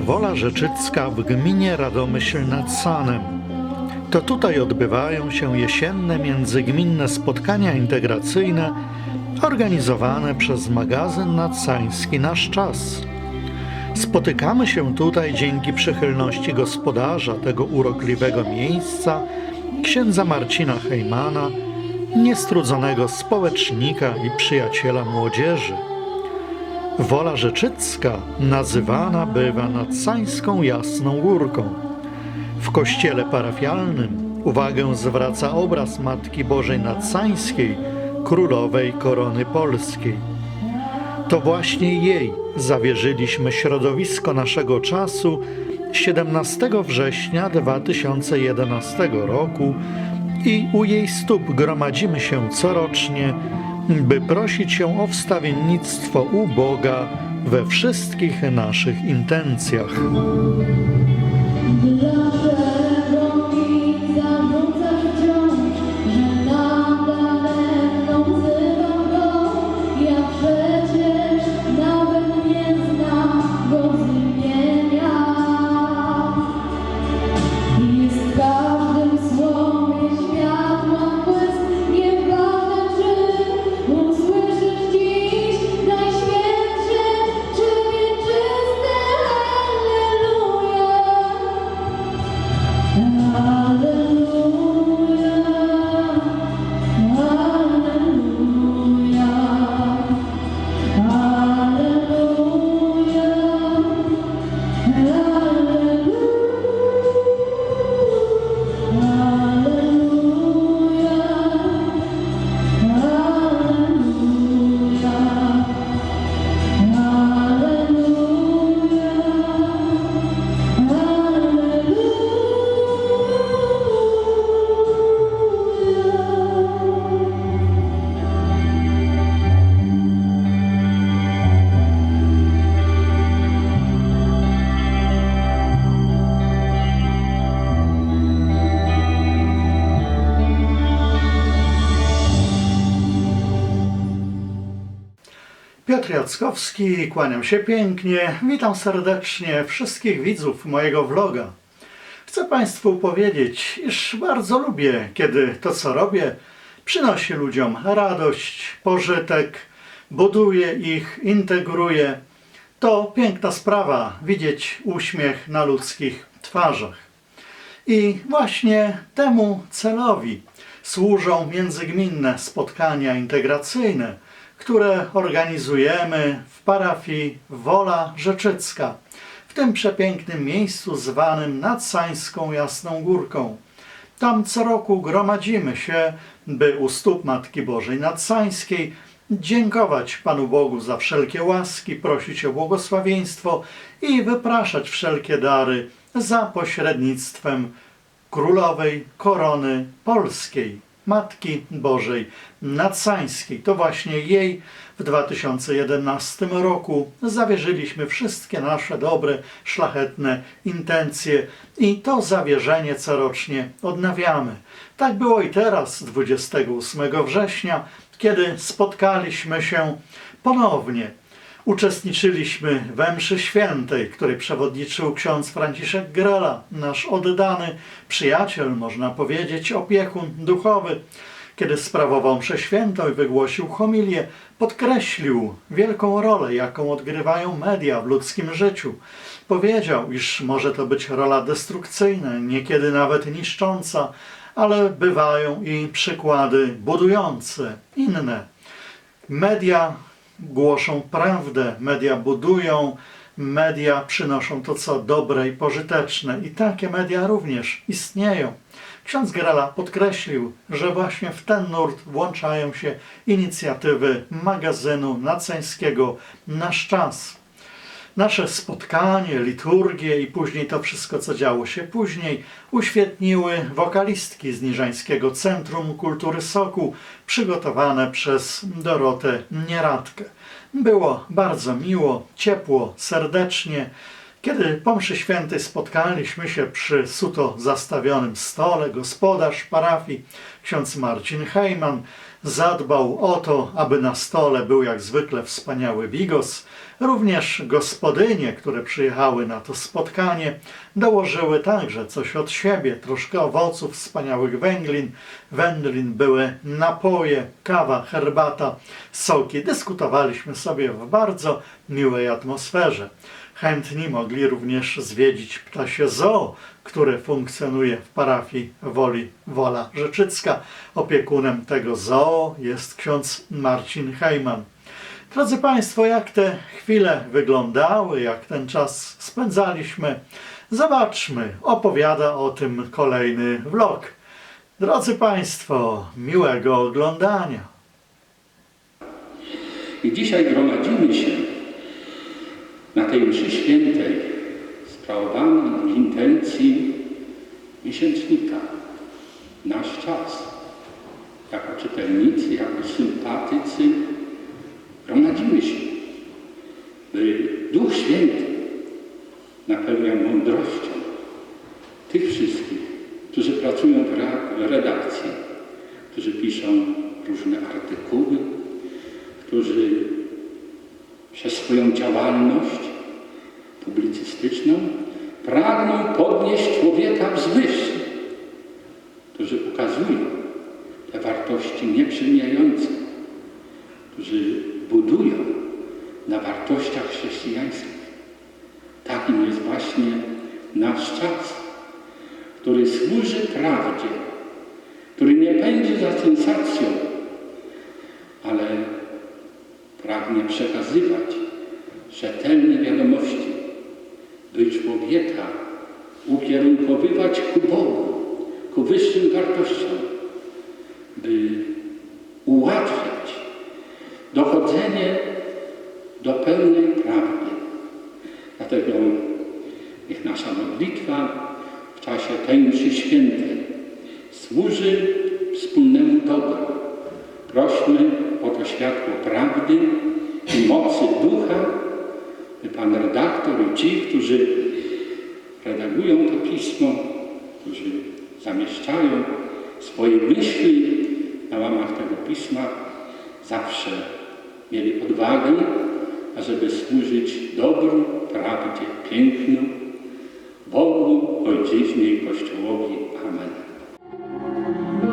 Wola Rzeczycka w gminie Radomyśl nad Sanem. To tutaj odbywają się jesienne międzygminne spotkania integracyjne organizowane przez magazyn nadsański Nasz Czas. Spotykamy się tutaj dzięki przychylności gospodarza tego urokliwego miejsca, księdza Marcina Hejmana, niestrudzonego społecznika i przyjaciela młodzieży. Wola Rzeczycka nazywana bywa nadsańską Jasną Górką. W kościele parafialnym uwagę zwraca obraz Matki Bożej Nadsańskiej, Królowej Korony Polskiej. To właśnie jej zawierzyliśmy środowisko naszego czasu 17 września 2011 roku i u jej stóp gromadzimy się corocznie, by prosić ją o wstawiennictwo u Boga we wszystkich naszych intencjach. Piotr Jackowski, kłaniam się pięknie. Witam serdecznie wszystkich widzów mojego vloga. Chcę Państwu powiedzieć, iż bardzo lubię, kiedy to, co robię, przynosi ludziom radość, pożytek, buduje ich, integruje. To piękna sprawa widzieć uśmiech na ludzkich twarzach. I właśnie temu celowi służą międzygminne spotkania integracyjne, które organizujemy w parafii Wola Rzeczycka, w tym przepięknym miejscu zwanym Nadsańską Jasną Górką. Tam co roku gromadzimy się, by u stóp Matki Bożej Nadsańskiej dziękować Panu Bogu za wszelkie łaski, prosić o błogosławieństwo i wypraszać wszelkie dary za pośrednictwem Królowej Korony Polskiej, Matki Bożej Nadsańskiej. To właśnie jej w 2011 roku zawierzyliśmy wszystkie nasze dobre, szlachetne intencje i to zawierzenie corocznie odnawiamy. Tak było i teraz, 28 września, kiedy spotkaliśmy się ponownie Uczestniczyliśmy we mszy świętej, której przewodniczył ksiądz Franciszek Grela, nasz oddany przyjaciel, można powiedzieć, opiekun duchowy. Kiedy sprawował mszę świętą i wygłosił homilię, podkreślił wielką rolę, jaką odgrywają media w ludzkim życiu. Powiedział, iż może to być rola destrukcyjna, niekiedy nawet niszcząca, ale bywają i przykłady budujące, inne. Media głoszą prawdę, media budują, media przynoszą to, co dobre i pożyteczne. I takie media również istnieją. Ksiądz Grela podkreślił, że właśnie w ten nurt włączają się inicjatywy magazynu naceńskiego Nasz Czas. Nasze spotkanie, liturgie i później to wszystko, co działo się później, uświetniły wokalistki z Niżańskiego Centrum Kultury Soku, przygotowane przez Dorotę Nieradkę. Było bardzo miło, ciepło, serdecznie. Kiedy po mszy świętej spotkaliśmy się przy suto zastawionym stole, gospodarz parafii, ksiądz Marcin Hejman, zadbał o to, aby na stole był jak zwykle wspaniały bigos. Również gospodynie, które przyjechały na to spotkanie, dołożyły także coś od siebie, troszkę owoców, wspaniałych węglin, wędlin, były napoje, kawa, herbata, soki. Dyskutowaliśmy sobie w bardzo miłej atmosferze. Chętni mogli również zwiedzić ptasie zoo, które funkcjonuje w parafii Woli Wola Rzeczycka. Opiekunem tego zoo jest ksiądz Marcin Hejman. Drodzy Państwo, jak te chwile wyglądały, jak ten czas spędzaliśmy, zobaczmy, opowiada o tym kolejny vlog. Drodzy Państwo, miłego oglądania. I dzisiaj gromadzimy się na tej mszy świętej sprawowanej w intencji miesięcznika. Nasz czas. Jako czytelnicy, jako sympatycy gromadzimy się, by Duch Święty napełniał mądrością tych wszystkich, którzy pracują w re- w redakcji, którzy piszą różne artykuły, którzy przez swoją działalność publicystyczną pragną podnieść człowieka wzwyż, którzy ukazują te wartości nieprzymijające, którzy budują na wartościach chrześcijańskich. Takim jest właśnie nasz czas, który służy prawdzie, który nie pędzi za sensacją, ale pragnie przekazywać rzetelne wiadomości, by człowieka ukierunkowywać ku Bogu, ku wyższym wartościom, by ułatwiać dochodzenie do pełnej prawdy. Dlatego nasza modlitwa w czasie mszy świętej służy wspólnemu dobru. Prośmy o to światło prawdy i mocy ducha, by Pan redaktor i ci, którzy redagują to pismo, którzy zamieszczają swoje myśli na łamach tego pisma, zawsze mieli odwagę, ażeby służyć dobru, prawdzie, pięknu, Bogu, Ojczyźnie i Kościołowi. Amen.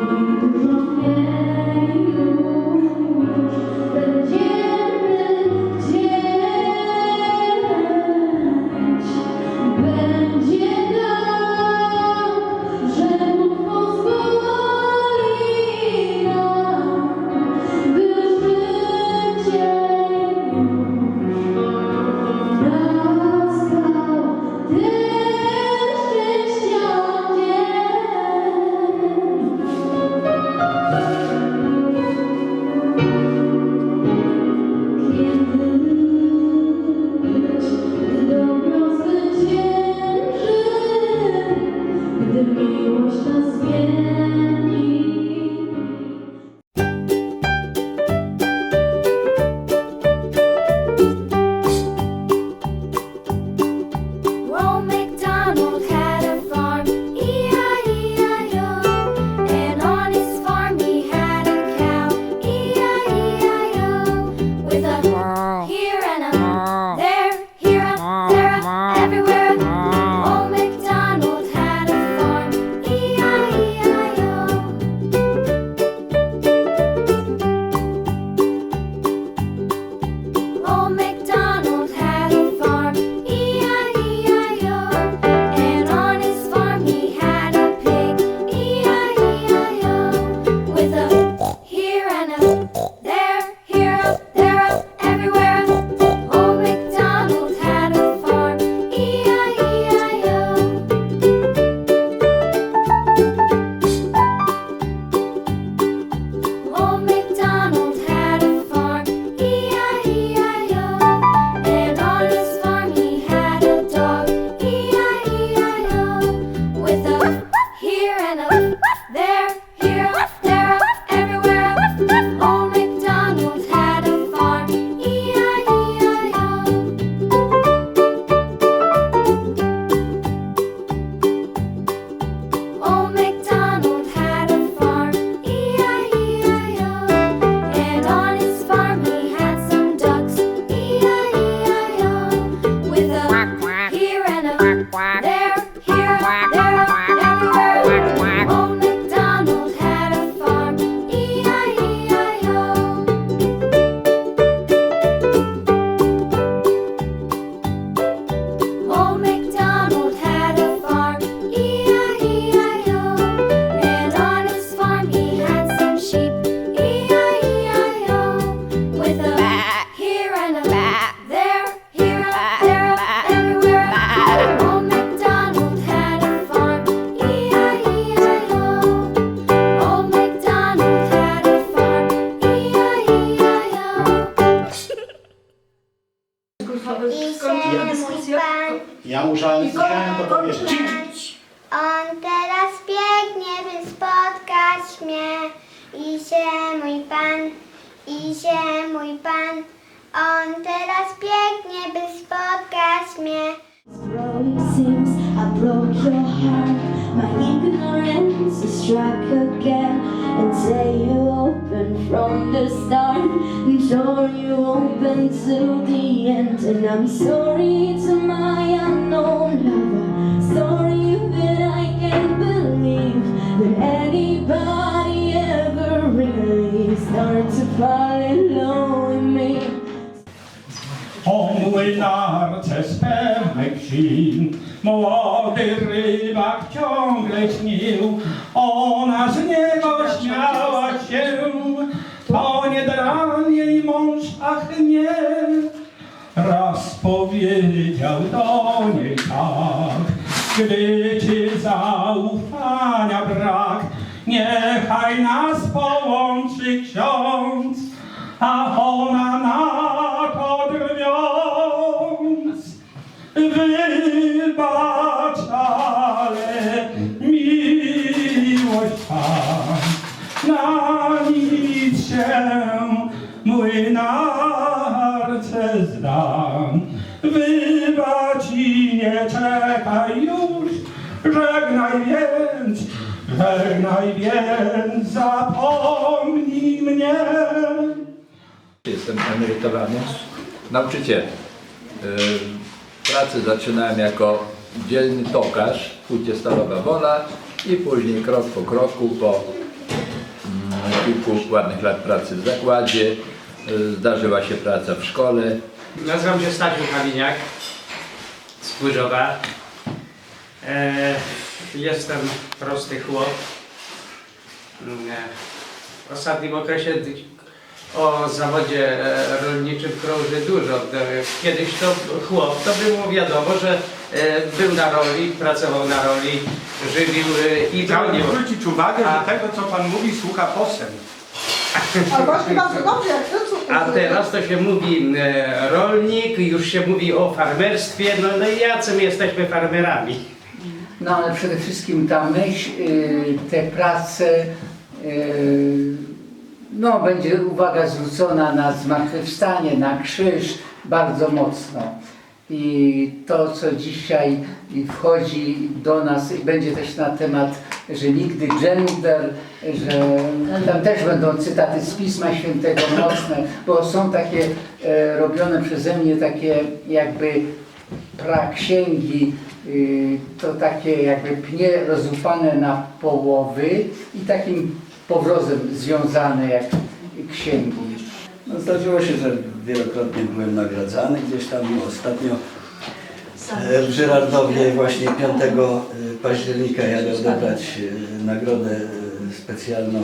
Broke your heart. My ignorance is struck again. And say you open from the start. And sure you open to the end. And I'm sorry to my unknown lover. Sorry that I can't believe that anybody ever really started to fall in love with me. O młynarce z pełnych zim, młody rybak ciągle śnił, ona z niego śmiała się, to nie dla niej mąż, ach nie. Raz powiedział do niej tak, gdy ci zaufania brak, niechaj nas połączy ksiądz, a ona na żegnaj więc, żegnaj więc, zapomnij mnie. Jestem emerytowany nauczycielem. Y, Pracę zaczynałem jako dzielny tokarz w Hucie Stalowa Wola i później krok po kroku, po mm, kilku ładnych lat pracy w zakładzie, y, zdarzyła się praca w szkole. Nazywam się Stasiu Kaliniak z Płyżowa. E, jestem prosty chłop. Mm, e, W ostatnim okresie o zawodzie e, rolniczym krąży dużo. Kiedyś to chłop, to było wiadomo, że był na roli, pracował na roli, żywił i Chciałbym bronił. zwrócić uwagę, A- że tego, co Pan mówi, słucha posem. A właśnie bardzo dobrze, jak to co A teraz to się mówi e, rolnik, już się mówi o farmerstwie, no, no i jacy my jesteśmy farmerami. No ale przede wszystkim ta myśl, y, te prace, y, no będzie uwaga zwrócona na zmartwychwstanie, na krzyż bardzo mocno. I to, co dzisiaj wchodzi do nas i będzie też na temat, że nigdy gender, że tam też będą cytaty z Pisma Świętego mocne, bo są takie e, robione przeze mnie takie jakby praksięgi, to takie jakby pnie rozłupane na połowy i takim powrozem związane jak księgi. No, zdarzyło się, że wielokrotnie byłem nagradzany. Gdzieś tam ostatnio e, w Żyrardowie właśnie 5 października jadę odebrać e, nagrodę e, specjalną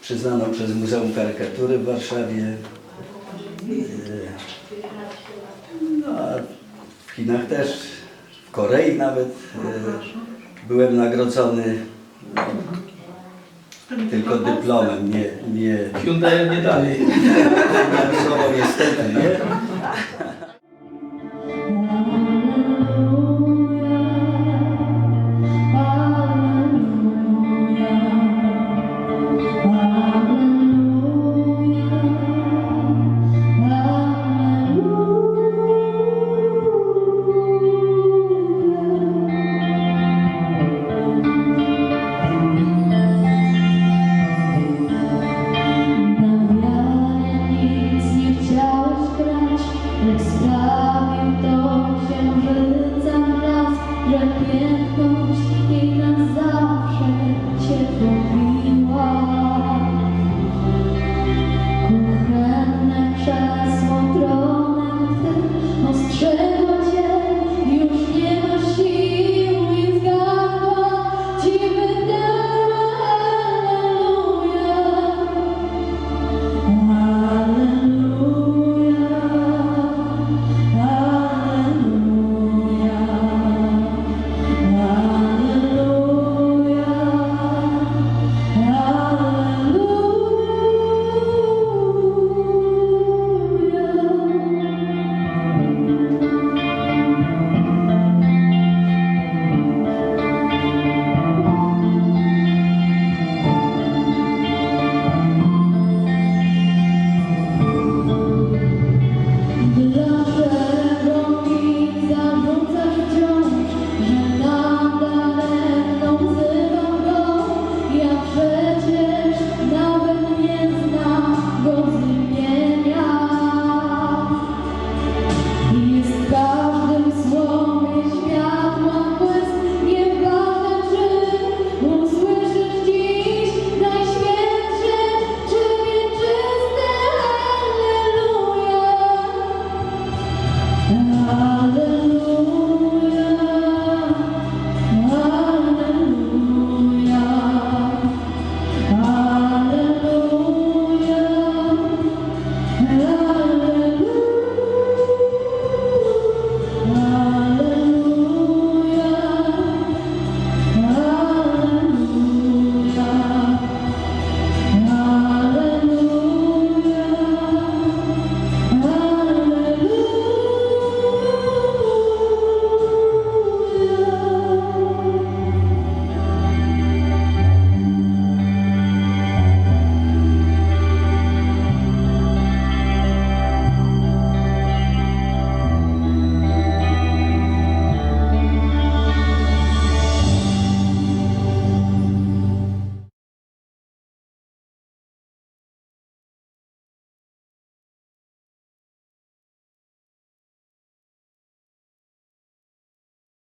przyznaną przez Muzeum Karykatury w Warszawie. E, No, a w Chinach też, w Korei nawet byłem nagrodzony tylko dyplomem, nie... nie Hyundai nie dalej. Niemcowo niestety, nie?